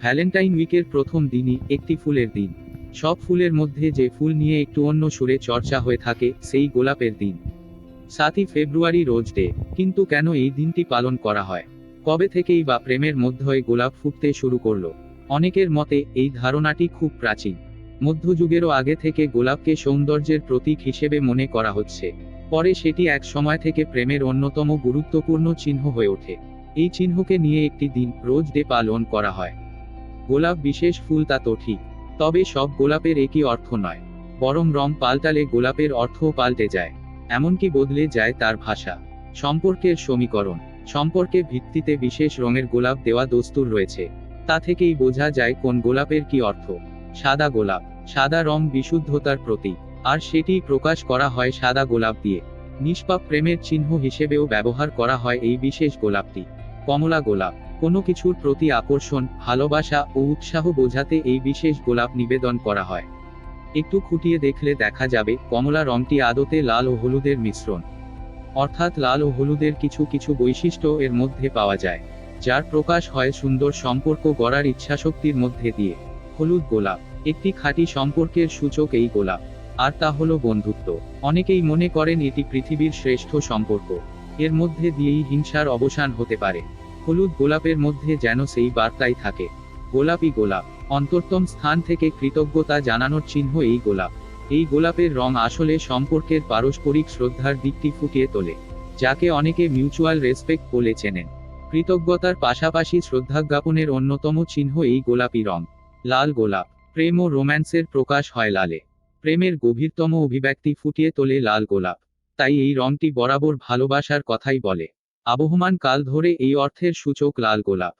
Valentine উইকের প্রথম দিনই একটি ফুলের দিন। সব ফুলের মধ্যে যে ফুল নিয়ে একটু অন্য সুরে চর্চা হয়ে থাকে, সেই গোলাপের দিন। সাতই ফেব্রুয়ারি রোজ ডে, কিন্তু কেন এই দিনটি পালন করা হয়? কবে থেকেই বা প্রেমের মধ্যে গোলাপ ফুটতে শুরু করল? অনেকের মতে এই ধারণাটি খুব প্রাচীন। মধ্যযুগেরও আগে থেকে গোলাপকে সৌন্দর্যের প্রতীক হিসেবে মনে করা হচ্ছে। পরে সেটি এক সময় থেকে প্রেমের অন্যতম গুরুত্বপূর্ণ চিহ্ন হয়ে ওঠে। এই চিহ্নকে নিয়ে একটি দিন রোজ ডে পালন করা হয়। গোলাপ বিশেষ ফুল তা তো ঠিক, তবে সব গোলাপের একই অর্থ নয়, বরং রং পাল্টালে গোলাপের অর্থও পাল্টে যায়, এমনকি বদলে যায় তার ভাষা। সম্পর্কের সমীকরণ, সম্পর্কে ভিত্তিতে বিশেষ রঙের গোলাপ দেওয়া দস্তুর রয়েছে, তা থেকেই বোঝা যায় কোন গোলাপের কি অর্থ। সাদা গোলাপ, সাদা রং বিশুদ্ধতার প্রতীক, আর সেটি প্রকাশ করা হয় সাদা গোলাপ দিয়ে। নিষ্পাপ প্রেমের চিহ্ন হিসেবেও ব্যবহার করা হয় এই বিশেষ গোলাপটি। কমলা গোলাপ, কোনো কিছুর প্রতি আকর্ষণ, ভালোবাসা ও উৎসাহ বোঝাতে এই বিশেষ গোলাপ নিবেদন করা হয়। একটু খুঁটিয়ে দেখলে দেখা যাবে, কমলা রংটি আদতে লাল ও হলুদের মিশ্রণ। অর্থাৎ লাল ও হলুদের কিছু কিছু বৈশিষ্ট্য এর মধ্যে পাওয়া যায়, যার প্রকাশ হয় সুন্দর সম্পর্ক গড়ার ইচ্ছাশক্তির মধ্যে দিয়ে। হলুদ গোলাপ, একটি খাঁটি সম্পর্কের সূচক এই গোলাপ। আর তা হলো বন্ধুত্ব। অনেকেই মনে করেন এটি পৃথিবীর শ্রেষ্ঠ সম্পর্ক। এর মধ্যে দিয়েই হিংসার অবসান হতে পারে। হলুদ গোলাপের মধ্যে যেন সেই বার্তাই থাকে। গোলাপি গোলাপ, অন্তর্তম স্থান থেকে কৃতজ্ঞতা জানানোর চিহ্ন এই গোলাপ। এই গোলাপের রং আসলে সম্পর্কের পারস্পরিক শ্রদ্ধার দিকটি ফুটিয়ে তোলে, যাকে অনেকে মিউচুয়াল রেসপেক্ট বলে চেনেন। কৃতজ্ঞতার পাশাপাশি শ্রদ্ধা জ্ঞাপনের অন্যতম চিহ্ন এই গোলাপি রং। লাল গোলাপ, প্রেম ও রোম্যান্সের প্রকাশ হয় লালে। প্রেমের গভীরতম অভিব্যক্তি ফুটিয়ে তোলে লাল গোলাপ। তাই এই রংটি বরাবর ভালোবাসার কথাই বলে। আবহমান কাল ধরে এই অর্থের সূচক লাল গোলাপ।